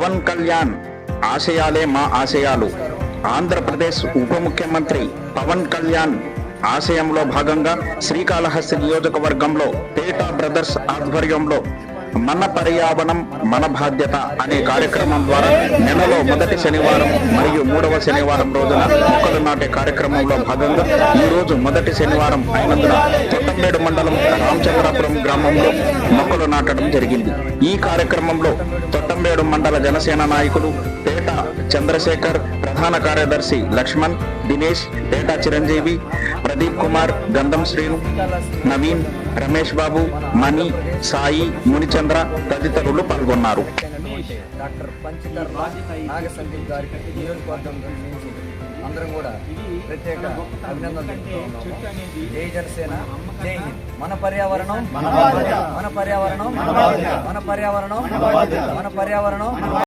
పవన్ కళ్యాణ్ ఆశయాలే మా ఆశయాలు. ఆంధ్రప్రదేశ్ ఉప ముఖ్యమంత్రి పవన్ కళ్యాణ్ ఆశయంలో భాగంగా శ్రీకాళహస్తి నియోజకవర్గంలో పేటా బ్రదర్స్ ఆధ్వర్యంలో మన పర్యావరణం మన బాధ్యత అనే కార్యక్రమం ద్వారా నెలలో మొదటి శనివారం మరియు మూడవ శనివారం రోజున మొక్కలు నాటే కార్యక్రమంలో భాగంగా ఈ రోజు మొదటి శనివారం అయినందున తొట్టంబేడు మండలం రామచంద్రాపురం గ్రామంలో మొక్కలు నాటడం జరిగింది. ఈ కార్యక్రమంలో తొట్టంబేడు మండల జనసేన నాయకులు పేట చంద్రశేఖర్ ప్రధాన కార్యదర్శి లక్ష్మణ్ దినేష్ పేట చిరంజీవి ప్రదీప్ కుమార్ గంధం శ్రీను నవీన్ రమేష్ బాబు మణి సాయి మునిచంద్ర తదితరులు పాల్గొన్నారు. డాక్టర్ పంచకర్మ నాగ గారికి నియోజకవర్గం నుంచి అందరం కూడా ప్రత్యేక అభినందనలు జై జనసేన. జై హింద్ మన పర్యావరణం మన పర్యావరణం మన పర్యావరణం మన పర్యావరణం మన పర్యావరణం